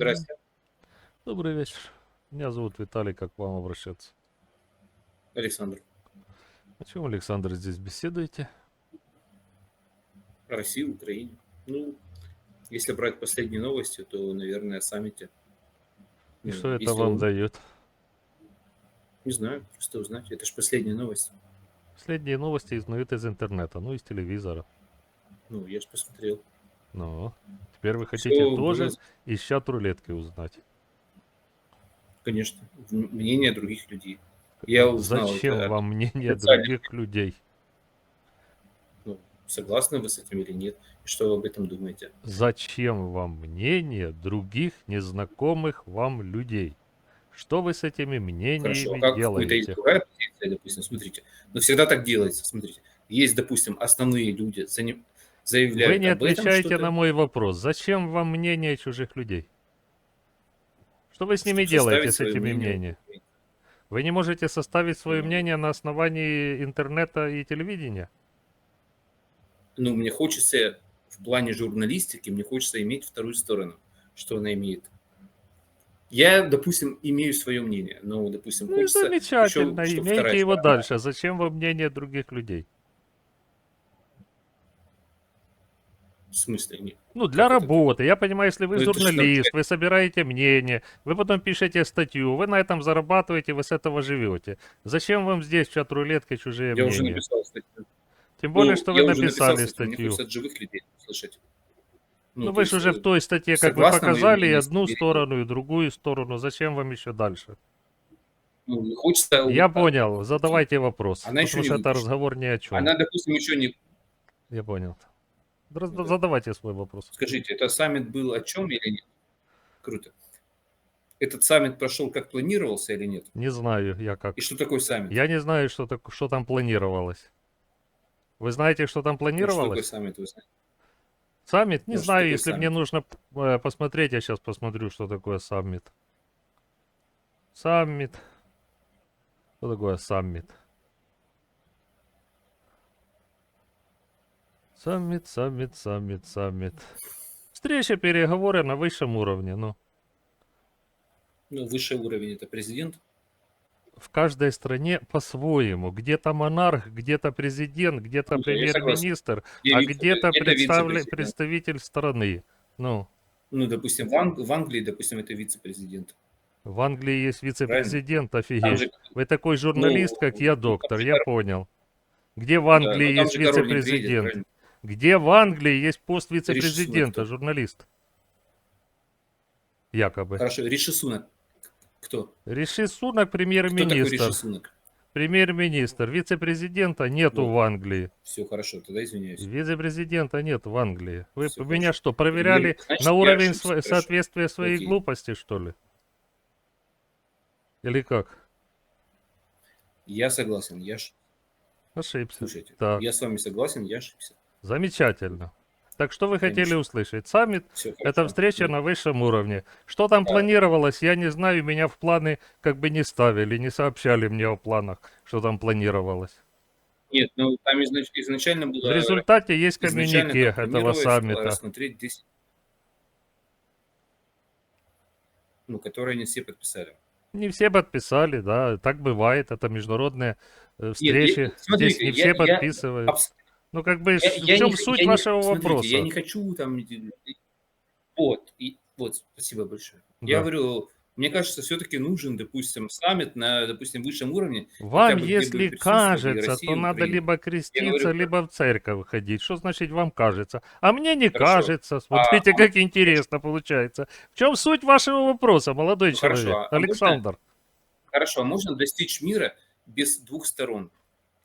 Здрасте. Добрый вечер. Меня зовут Виталий, как к вам обращаться? Александр. О чем, Александр, здесь беседуете? О России, Украине. Ну, если брать последние новости, то, наверное, о саммите. И Ну, что это если вам вы- дает? Не знаю, просто узнать. Это же последняя новость. Последние новости узнают из интернета, ну, из телевизора. Ну, я же посмотрел. Ну, теперь вы хотите было- тоже из чат рулетки узнать. Конечно, мнение других людей. Я узнал Зачем это вам мнение других людей? ну, согласны вы с этим или нет? И что вы об этом думаете? Зачем вам мнение других незнакомых вам людей? Что вы с этими мнениями Хорошо, а как делаете? другая позиция, допустим, смотрите. Но всегда так делается, смотрите. Есть, допустим, основные люди, за ним- заявляют Вы не отвечаете на мой вопрос. Зачем вам мнение чужих людей? Что вы с ними чтобы делаете, с этими мнение. мнениями? Вы не можете составить свое Ну. мнение на основании интернета и телевидения? ну, мне хочется в плане журналистики, мне хочется иметь вторую сторону, что она имеет. Я, допустим, имею свое мнение, но, допустим, Ну хочется замечательно, еще, имейте вторая его сторона. дальше. Зачем вам мнение других людей? В смысле нет? Ну, для Как это? работы. Я понимаю, если вы Ну, это что, журналист, вы собираете мнение, вы потом пишете статью, вы на этом зарабатываете, вы с этого живете. Зачем вам здесь в чат рулетки чужие Я уже мнения? написал статью. Тем более, Ну, что я вы уже написал написали статью, Мне статью. хочется от живых людей слышать. Ну, то вы же уже э, в той статье, как вы показали, и не одну или- сторону, и другую сторону. Зачем вам еще дальше? ну, хочется... Я понял, задавайте вопрос. Она еще потому не что это выпущена. разговор ни о чем. Она, допустим, еще не... Я понял. Раз- Ну да. Задавайте свой вопрос. Скажите, это саммит был о чем или нет? Круто. Этот саммит прошел как планировался или нет? Не знаю, я как. И что такое саммит? Я не знаю, что, так, что там планировалось. Вы знаете, что там Ну, что такое планировалось? саммит, вы знаете? Саммит? Не Ну, знаю, если мне саммит? нужно э, посмотреть, я сейчас посмотрю, что такое саммит. Саммит. Что такое саммит? Саммит, саммит, саммит, саммит. Встреча, переговоры на высшем уровне. Ну, Ну, высший уровень это президент. в каждой стране по-своему. Где-то монарх, где-то президент, где-то Ну, премьер-министр, а где-то представле- представитель страны. Ну, Ну, допустим, в, Ан- в Англии, допустим, это вице-президент. в Англии есть вице-президент, офигеть. же, Вы такой журналист, Ну, как я, ну, доктор, я понял. Где в да, Англии там есть вице-президент? Где в Англии есть пост вице-президента, журналист? Якобы. Хорошо, Риши Сунак. Кто? Риши Сунак премьер-министр. Премьер-министр. Вице-президента нету Вот. в Англии. Все, хорошо, тогда извиняюсь. Вице-президента нет в Англии. Вы Всё меня хорошо. что, проверяли Значит, на я уровень хорошо. соответствия своей Окей. глупости, что ли? Или как? Я согласен, я Ошибся. Слушайте, Так. я с вами согласен, я ошибся. Замечательно. Так что вы хотели услышать? Саммит Это встреча на высшем уровне. Что там Да. планировалось, я не знаю, меня в планы как бы не ставили, не сообщали мне о планах, что там планировалось. Нет, ну там изнач- изначально было... В результате есть коммюнике этого саммита. рассмотреть 10... Ну, которые они все подписали. Не все подписали, да, так бывает, это международные э, встречи. я- Здесь смотрите, не я- все я подписывают. Абс- Ну как бы Я- с- я в чем не- суть я не- вашего смотрите, вопроса? Я не хочу там... и- Вот, и, вот, спасибо большое. Я Да. говорю, мне кажется, все-таки нужен, допустим, саммит на, допустим, высшем уровне. Вам, бы если кажется, Россия то надо Украина. либо креститься, говорю, либо в церковь ходить. Что значит вам кажется? А мне не Хорошо. кажется. Смотрите, а- как интересно получается. В чем суть вашего вопроса, молодой Ну, хорошо, человек? а можно- Александр. Хорошо, а можно достичь мира без двух сторон?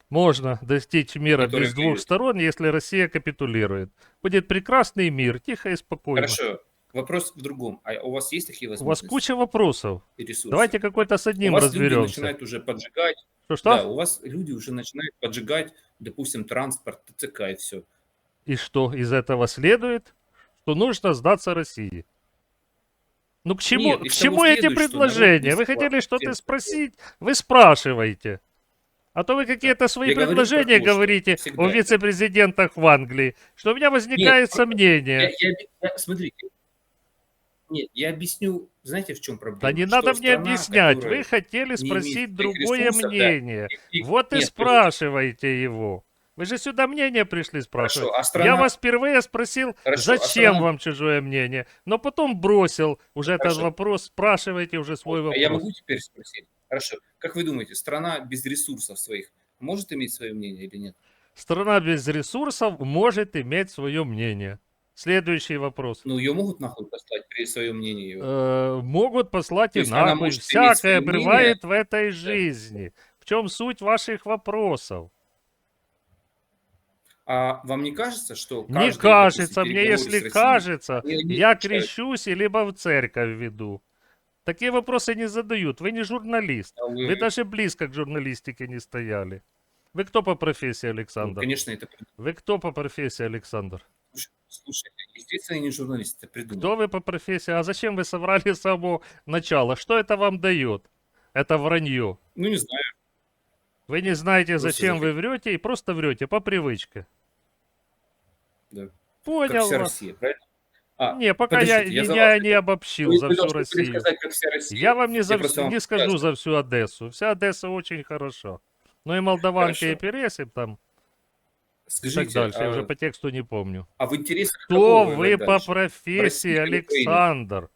Можно достичь мира Который без двух воюет. сторон, если Россия капитулирует. Будет прекрасный мир, тихо и спокойно. Хорошо. Вопрос в другом. А у вас есть такие У вас возможности куча вопросов. Давайте какой-то с у одним вас люди разберемся. начинают уже поджигать. Что-что? Да, у вас люди уже начинают поджигать, допустим, транспорт, ТЦК и все. И что из этого следует? Что нужно сдаться России. Ну к чему, Нет, к чему эти следует, что народ предложения? Вы хотели что-то спросить? Вы спрашиваете. А то вы какие-то свои Я говорю предложения что говорите всегда о вице-президентах в Англии, что у меня возникает просто Я, сомнение. я- я- смотрите, Нет, я объясню, знаете, в чем проблема? Да не Что надо мне страна, объяснять, вы хотели спросить другое ресурсов, да, мнение. и- Вот и нет, спрашивайте его. Вы же сюда мнение пришли спрашивать. Хорошо, а страна... Я вас впервые спросил, Хорошо, а зачем страна- вам чужое мнение, но потом бросил уже этот Хорошо. вопрос, спрашивайте уже свой А вопрос. я могу теперь спросить? Хорошо. Как вы думаете, страна без ресурсов своих может иметь свое мнение или нет? Страна без ресурсов может иметь свое мнение. Следующий вопрос. Ну, ее могут нахуй послать при своем мнении. Э, могут послать и нахуй. Всякое мнение. бывает в этой жизни. В чем суть ваших вопросов? А вам не кажется, что Не кажется, мне если кажется, я крещусь либо в церковь веду. Такие вопросы не задают. Вы не журналист. А вы- Вы даже близко к журналистике не стояли. Вы кто по профессии, Ну, Александр? Конечно, это... Вы кто по профессии, Александр? Слушайте, естественно, я не журналист, это придумал. Кто вы по профессии? А зачем вы соврали с самого начала? Что это вам дает? Это вранье. Ну, не знаю. Вы не знаете, зачем вы врете, и просто врете по привычке. Да. Как Понял вся вас. Россия, правильно? А, Не, пока я, я вас не обобщил вы, за всю Россию. пересказать, как вся Россия. Я вам не, за, вам не скажу расскажу. за всю Одессу. Вся Одесса очень хорошо. Ну и Молдаванки Хорошо. и Пересип там Скажите, так дальше. Я а, уже по тексту не помню. а в интересах Кто вы по дальше? профессии? Александр?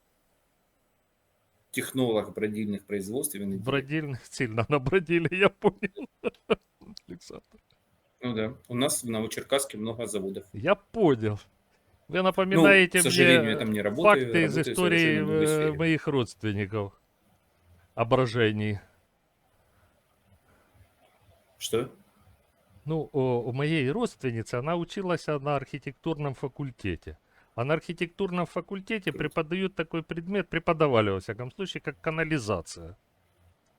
Технолог бродильных производств. Бродильных сильно набродили, я понял. Александр. Ну да. У нас в Новочеркасске много заводов. Я понял. Вы напоминаете ну, к сожалению, мне не работаю. факты из работаю истории в другой э, моих родственников. Ображений. Что? Ну, у моей родственницы она училась на архитектурном факультете. А на архитектурном факультете преподают такой предмет, преподавали во всяком случае, как канализация.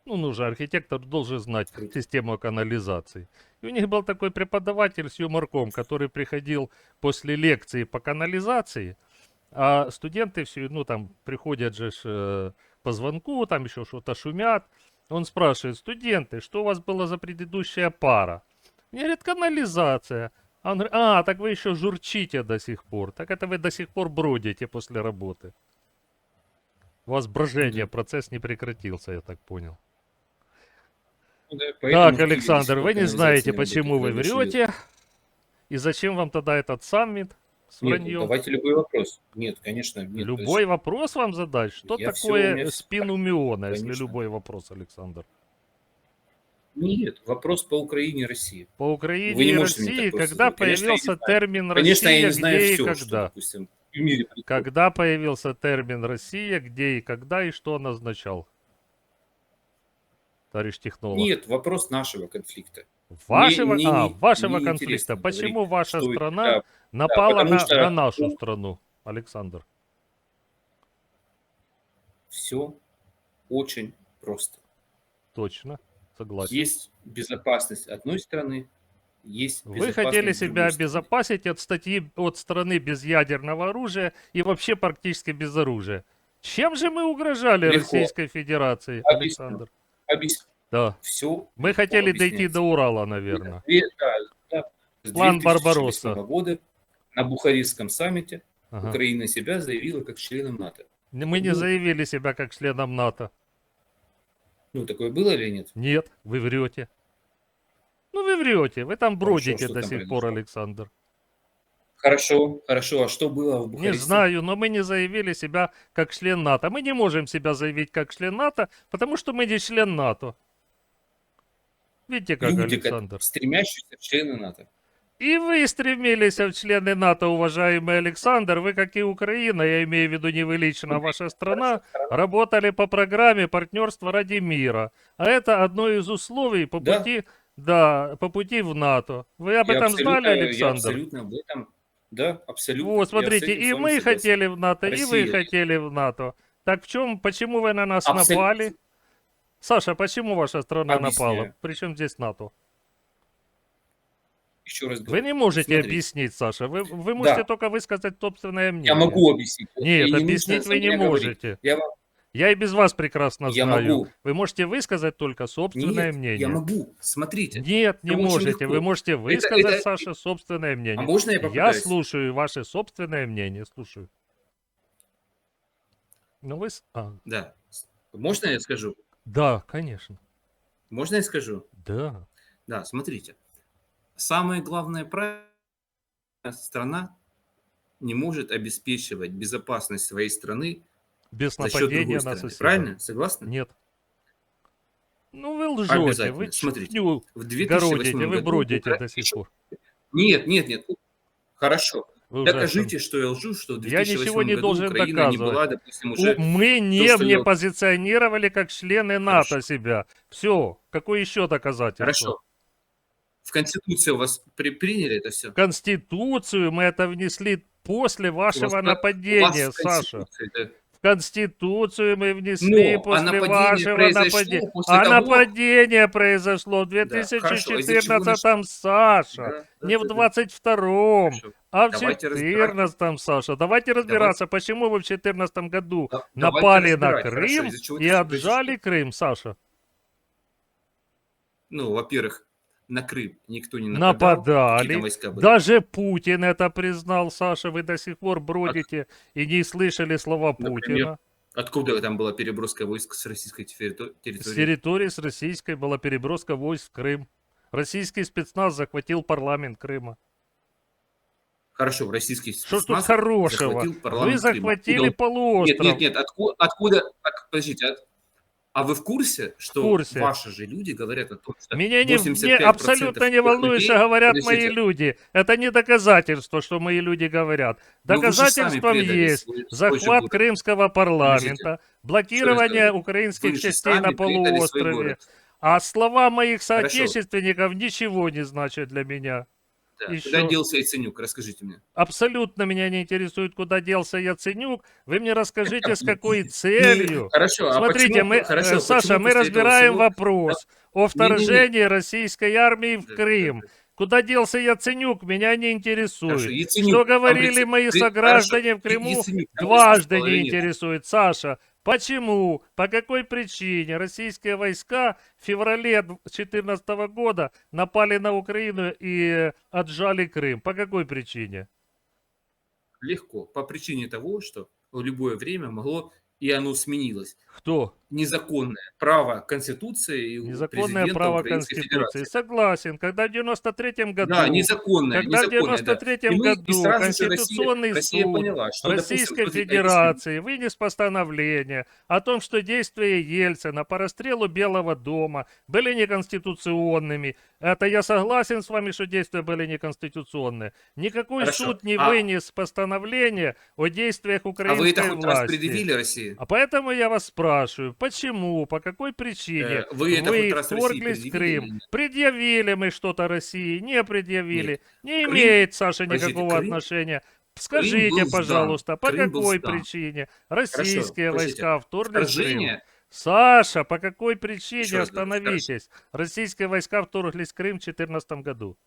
Ну, нужно, архитектор должен знать систему канализации. И у них был такой преподаватель с юморком, который приходил после лекции по канализации, а студенты все, ну, там, приходят же э, по звонку, там еще что-то шумят. Он спрашивает, студенты, что у вас была за предыдущая пара? Мне говорит, канализация. А он говорит, а, так вы еще журчите до сих пор. Так это вы до сих пор бродите после работы. У вас брожение, процесс не прекратился, я так понял. Поэтому Так, Александр, вы не знаете, почему вы врете. И зачем вам тогда этот саммит с Нет, ну, враньем? давайте любой вопрос. Нет, конечно, нет. любой вопрос вам задать? Что Я такое меня всё спин у Миона, если Конечно. любой вопрос, Александр? Нет, вопрос по Украине и России. По Украине Вы не и России, когда. Конечно, я не появился термин Конечно, я Россия, не знаю где и все, что, когда? допустим, в мире. Когда появился термин Россия, где и когда и что он означал? Товарищ технолог. Нет, вопрос нашего конфликта. Вашего, мне а, не- вашего мне конфликта. Почему говорить, ваша что страна да, напала потому на, что- на нашу страну, Александр? Все очень просто. Точно, согласен. Есть безопасность одной страны, есть Вы хотели себя обезопасить от статьи от страны без ядерного оружия и вообще практически без оружия. Чем же мы угрожали Легко. Российской Федерации, Объясню. Александр? Объясню. Да. Все. Мы хотели дойти до Урала, наверное. Да, да. С План 2008 Барбаросса. года на Бухарестском саммите Ага. Украина себя заявила как членом НАТО. Мы не Ну. заявили себя как членом НАТО. Ну, такое было или нет? Нет, вы врете. Ну вы врете, вы там бродите что до там сих пор, произошло? Александр. Хорошо, хорошо. А что было в Не Бухаресте? знаю, но мы не заявили себя как член НАТО. Мы не можем себя заявить как член НАТО, потому что мы не член НАТО. Видите как, Люди, как Александр? стремящиеся в члены НАТО. И вы стремились в члены НАТО, уважаемый Александр. Вы, как и Украина, я имею в виду не вы лично, а ваша страна, работали по программе партнерства ради мира. А это одно из условий по Да. пути, да, по пути в НАТО. Вы об Я этом знали, Я Александр? абсолютно об этом. Да, абсолютно. Вот, смотрите, и мы согласен. хотели в НАТО, и вы Россия. хотели в НАТО. Так в чем, почему вы на нас Абсолютно. напали? Саша, почему ваша страна Объясняю. напала? Причем здесь НАТО? Еще раз Вы говорю. не можете смотрите. объяснить, Саша. Вы, вы можете Да. только высказать собственное мнение. Я могу объяснить. Нет, И не объяснить вы не говорить. можете. Я вам Я и без вас прекрасно Я знаю. могу. Вы можете высказать только собственное Нет, мнение. я могу. Смотрите. Нет, не Это можете. Вы можете высказать, это- Саша, собственное мнение. А можно я я попытаюсь? слушаю ваше собственное мнение. Слушаю. Ну вы... А, Да. Можно я скажу? да, конечно. Можно я скажу? Да. Да, смотрите. Самое главное правило страна не может обеспечивать безопасность своей страны Без за нападения на соседа. Правильно? Согласны? Нет. Ну вы лжете, вы Смотрите, чушню В 2008 городите, вы бродите до сих пор. Нет, нет, нет. Хорошо. Вы Докажите, что я лжу, что в Я 2008 ничего не году должен Украина не доказывать. была, допустим, У- уже... Мы не, что не я- позиционировали как члены НАТО Хорошо. себя. Все. Какое еще доказательство? Хорошо. В Конституции у вас при- приняли это все? В Конституцию мы это внесли после вашего нападения, Саша. В Конституцию мы внесли Но, а после нападение вашего нападения. после А того- нападение произошло в Да, хорошо, а из-за чего 2014 Саша. не в 22-м, а в Давайте 14-м, Саша. Давайте разбираться, почему вы в 2014 году Да, напали давайте на. Хорошо, Крым чего и отжали? Крым, Саша. Ну, во-первых, на Крым никто не нападал. Нападали. Войска были? Даже Путин это признал, Саша. Вы до сих пор бродите и не слышали слова Например, Путина. Откуда там была переброска войск с российской террито- С территории? территории с российской была переброска войск в Крым. Российский спецназ захватил парламент Крыма. Хорошо, российский Что ж тут спецназ хорошего? захватил Вы парламент Крыма. захватили он- полуостров. Нет, нет, нет, откуда, откуда от- подождите, от- а вы в курсе, что В курсе. ваши же люди говорят о том, что Меня не, 85% мне абсолютно не волнует, что говорят мои люди. Это не доказательство, что мои люди говорят. Доказательством есть свой- свой захват город. крымского парламента, блокирование скажу? украинских Вы частей на свой полуострове. А слова моих Хорошо. соотечественников ничего не значат для меня. Да. Еще- Куда делся Яценюк? Расскажите мне. Абсолютно меня не интересует, куда делся Яценюк. Вы мне расскажите, с какой целью. Хорошо, а Смотрите, почему- мы, хорошо, Саша, мы разбираем всего- вопрос о Не-не-не. вторжении российской армии в Да, да, Крым. да. Куда делся Яценюк, меня не интересует. Хорошо, Яценюк, Что а говорили вы- мои вы- сограждане хорошо, в Крыму, Яценюк там дважды не интересует. Саша, почему, по какой причине российские войска в феврале 2014 года напали на Украину и отжали Крым? По какой причине? Легко. По причине того, что в любое время могло, и оно сменилось. Кто? Незаконное право Конституции Незаконное право Конституции. Федерации. Согласен. Когда в 93 году... Да, незаконное, Когда в незаконное, да. 93 И мы- и году Конституционный Россия, Россия суд поняла, что, допустим, Российской эти- Федерации вынес постановление о том, что действия Ельцина по расстрелу Белого дома были неконституционными. Это я согласен с вами, что действия были неконституционные. Никакой Хорошо. суд не А- вынес постановление о действиях А украинской вы это хоть раз власти. предъявили России? А поэтому я вас спрашиваю, почему, по какой причине Э, вы раз России вторглись в Крым? или нет? Предъявили мы что-то России, не предъявили. Не Крым- имеет, Саша, никакого Крым- отношения. Скажите, сдан. пожалуйста, по Крым какой причине российские подождите. войска вторглись в Крым? Саша, по какой причине Еще раз остановитесь? Российские войска вторглись в Крым в 2014 году.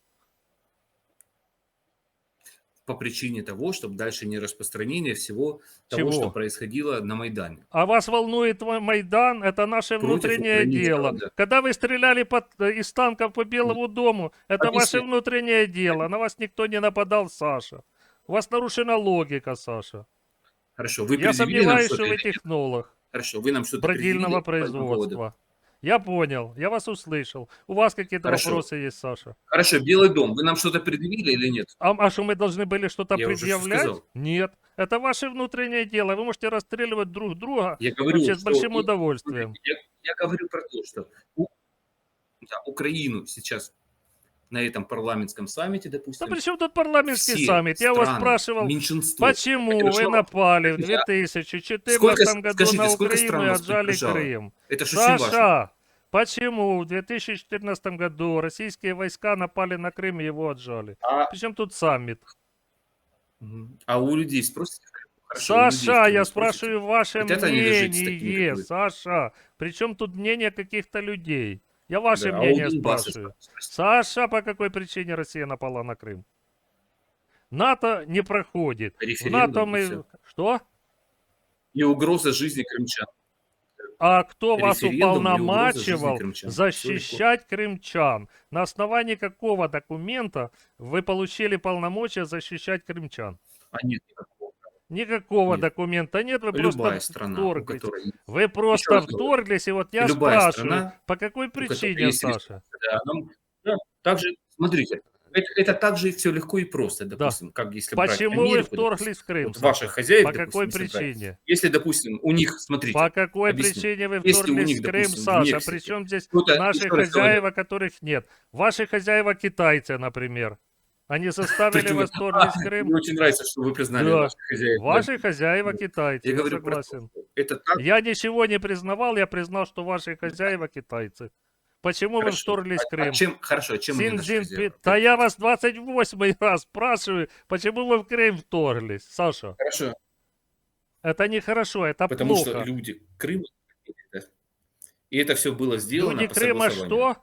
По причине того, чтобы дальше не распространение всего того, Чего? что происходило на Майдане. А вас волнует Ма- Майдан? Это наше Против внутреннее дело. да. Когда вы стреляли под- э, из танков по Белому дому, это Объясни. ваше внутреннее дело. На вас никто не нападал, Саша. У вас нарушена логика, Саша. Хорошо, вы Я сомневаюсь, что вы нет? технолог Хорошо, вы нам что-то предъявили производства. Я понял, я вас услышал. У вас какие-то Хорошо. вопросы есть, Саша? Хорошо, Белый дом, вы нам что-то предъявили или нет? А, а что мы должны были что-то Я уже предъявлять? сказал. Нет. Это ваше внутреннее дело. Вы можете расстреливать друг друга Я говорю, вообще с что большим удовольствием. Я, я говорю про то, что у- да, Украину сейчас на этом парламентском саммите, Да допустим, при чем тут парламентский все саммит? Я вас спрашивал, почему Хорошо. вы напали в Я- 2014 Сколько- году скажите, на Украину и отжали? Крым? Это же очень важно. Саша, почему в 2014 году российские войска напали на Крым и его отжали? А, Причем тут саммит? А у людей спросите? Хорошо, людей Саша, Крыму я спрашиваю ваше Хотят мнение? Саша. Причем тут мнение каких-то людей? Я ваше Да, мнение спрашиваю. Саша, по какой причине Россия напала на Крым? НАТО не проходит. Референдум НАТО и мы... всё. Что? И угроза жизни крымчан. А кто вас и уполномачивал крымчан. защищать крымчан? На основании какого документа вы получили полномочия защищать крымчан? А нет никакого. Никакого Нет. документа нет, вы Любая просто страна, вторглись. которой Вы просто говорю, вторглись, и вот я любая спрашиваю, страна, по какой причине. Саша? Да, нам- да, также, смотрите, это, это также все легко и просто, Да. допустим, как если брать Почему вы Америку, вторглись в Крым? вот ваших хозяев, По какой допустим, брать. причине? Если, допустим, у них, смотрите, По какой объясню. причине вы Если у вторглись них, в Крым, допустим, Саша? Причем здесь наши еще хозяева, которых нет? Ваши хозяева китайцы, например. Они заставили вас вторглись в Мне Крым. очень нравится, что вы признали Да. ваших хозяев. Ваши хозяева китайцы, Я я говорю согласен. это так, Я ничего не признавал, я признал, что ваши хозяева китайцы. Почему вы хорошо. вторглись в А- а Крым? чем, хорошо, а чем Син хозяева? Да я вас 28 раз спрашиваю, почему вы в Крым вторглись, Саша? Хорошо, Это нехорошо, это потому плохо. что люди Крыма, и это все было сделано Люди Крыма что?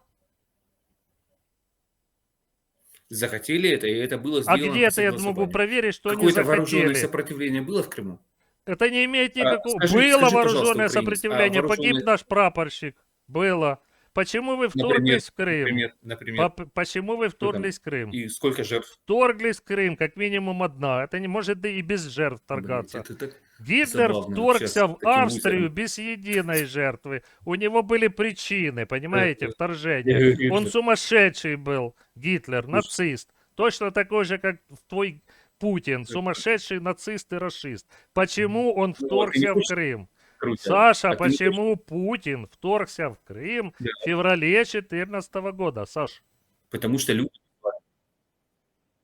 Захотели это, и это было А сделано где по это я могу проверить, что они Какое-то вооруженное захотели? сопротивление было в Крыму? Это не имеет А, никакого... скажи- Было скажи, вооруженное украинец, а сопротивление, погиб наш прапорщик. Было. Почему вы вторглись в Крым? Например, например. По- Почему вы вторглись в Крым? И сколько жертв? Вторглись в Крым, как минимум одна. Это не может и без жертв торгаться. Блин, это так- Гитлер забавно вторгся общаться в Австрию лузером. без единой жертвы. У него были причины, понимаете, вторжения. Он сумасшедший был, Гитлер, нацист. Точно такой же, как твой Путин, сумасшедший нацист и расист. Почему он Ну, вторгся в Крым? Круто. Саша, А ты почему Путин вторгся в Крым Да. в феврале 2014 года, Саш? Потому что люди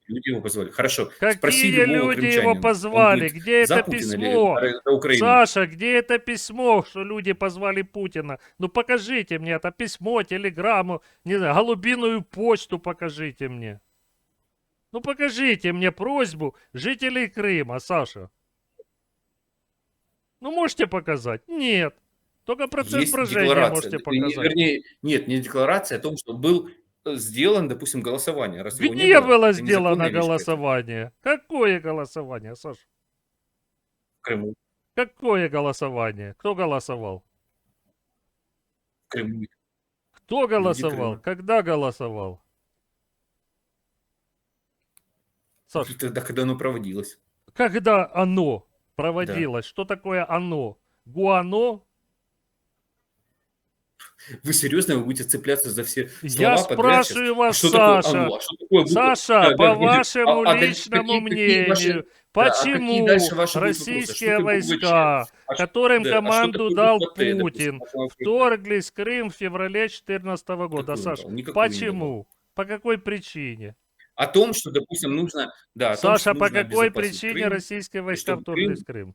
Люди его позвали. Хорошо. Какие Спроси люди его позвали? будет Где это Путина или письмо? Украину? Саша, где это письмо, что люди позвали Путина? Ну покажите мне это письмо, телеграмму, не знаю, голубиную почту покажите мне. Ну покажите мне просьбу жителей Крыма, Саша. Ну можете показать? Нет. Только процент Есть прожения декларация. можете Не- показать. Вернее, нет, не декларация о том, что был э, сделан, допустим, голосование. Раз Где было это сделано незаконная вещь голосование? Какое голосование, Саша? В Крыму. Какое голосование? Кто голосовал? В Крыму. Кто голосовал? Когда голосовал? Саш, Тогда, когда оно проводилось. когда оно проводилось? Что такое оно? Гуано? Вы серьезно вы будете цепляться за все слова Я спрашиваю вас, а что такое Саша. оно? А что такое? Саша, Да, да, по подожди. вашему А- а какие- личному какие- какие ваши- мнению, Да, а почему ваши российские такое войска? А которым да, а команду такое дал? Путин, А что- вторглись в Крым в феврале 2014 года? Какой Саша, почему? По какой причине? О том, что, допустим, нужно... Да, том, Саша, что по какой причине Крым. российские войска вторглись в Крым?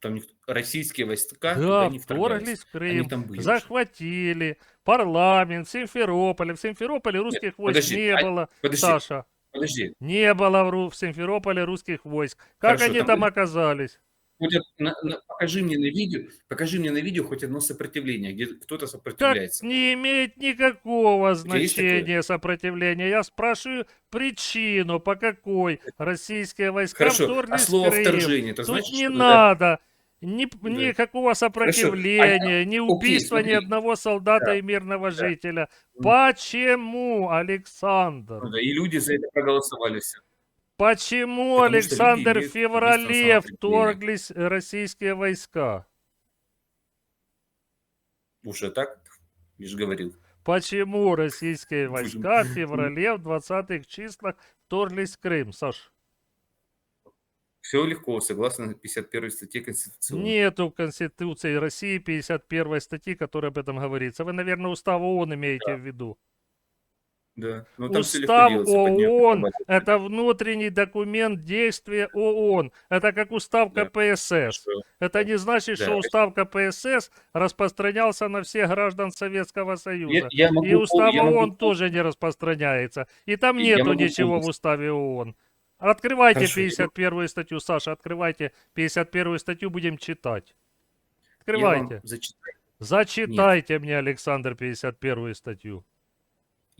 Там никто- российские войска Да, не вторглись в Они Крым, там были. захватили парламент в Симферополе. В Симферополе русских войск подожди, не а- было, Подожди, Саша. подожди. Не было в, Симферополе русских войск. Как Хорошо, они там там оказались? Од- на- на- покажи мне на видео, покажи мне на видео хоть одно сопротивление, где кто-то сопротивляется. не имеет никакого значения сопротивления. Я спрашиваю причину, по какой российские войска Хорошо, вторглись а слово Крым. вторжение, это Тут значит, не что надо ни, Да. никакого сопротивления, ни убийства ни смотри. одного солдата Да, и мирного да. жителя. Почему, Александр? Да, И люди за это проголосовали все. Почему, Потому Александр, в феврале вторглись российские войска? Уже так, лишь говорил. Почему российские войска в феврале в 20-х числах вторглись в Крым, Саш? Все легко, согласно 51 статье Конституции. Нету Конституции России 51 статьи, которая об этом говорится. Вы, наверное, устав ООН имеете в виду. Да. Ну, там Устав ООН это внутренний документ действия ООН. Это как устав Да. КПСС. Хорошо. Это не значит, Да, что устав КПСС распространялся на всех граждан Советского Я, Союза. я могу, И устав я могу- ООН тоже не распространяется. И там Я нету ничего в полностью- уставе ООН. Открывайте Хорошо, я- 51 статью, Саша, открывайте 51 статью, будем читать. я Открывайте. зачитаю. Зачитайте мне, Александр, 51 статью.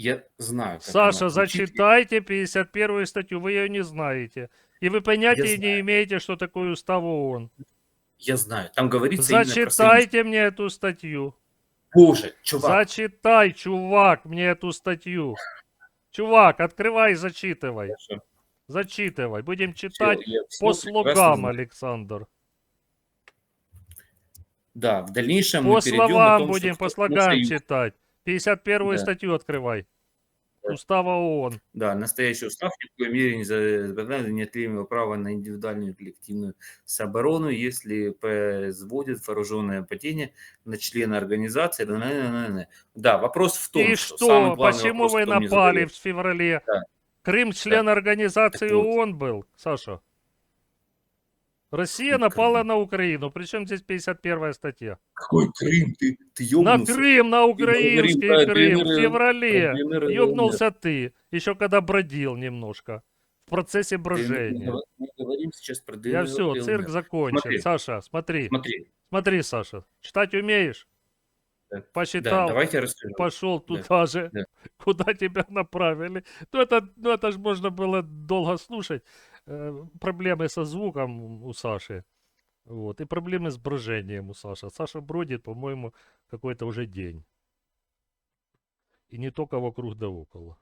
Я знаю. Саша, она зачитайте 51 статью, вы ее не знаете. И вы понятия не имеете, что такое устав ООН. Я знаю. Там говорится. Зачитайте мне эту статью. Боже, чувак. Зачитай, чувак, мне эту статью. Чувак, открывай и зачитывай. Хорошо. Зачитывай. Будем читать я всё по слогам. Александр. Да, в дальнейшем По мы словам том, что будем, по кто- слогам читать. 51 Да. статью открывай. Да. Устава ООН. Да, настоящий устав ни в коей мере не забавляет неотъемлемого права на индивидуальную и коллективную самооборону, если производит вооруженное нападение на члена организации. Да, вопрос в том, И что, что? Почему вопрос, вы напали в феврале? Да. Крым член организации Так вот. ООН был, Саша. Россия напала на Украину. Причем здесь 51 статья? Какой Крым? Ты, ты На? Крым, на украинский про Крым. В ДНР, феврале. Ёбнулся ты. Еще когда бродил немножко. В процессе Ты- брожения. Мы, говорим сейчас про. Я все, цирк закончен. Смотри. Саша, смотри. Смотри, Смотри, Саша. Читать умеешь? Да. да, Посчитал. давайте я расскажу. пошел Да, туда же, да. куда тебя направили. Ну это, ну это же можно было долго слушать. Э, проблемы со звуком у Саши. Вот. И проблемы с брожением у Саши. Саша бродит, по-моему, какой-то уже день. И не только вокруг да около.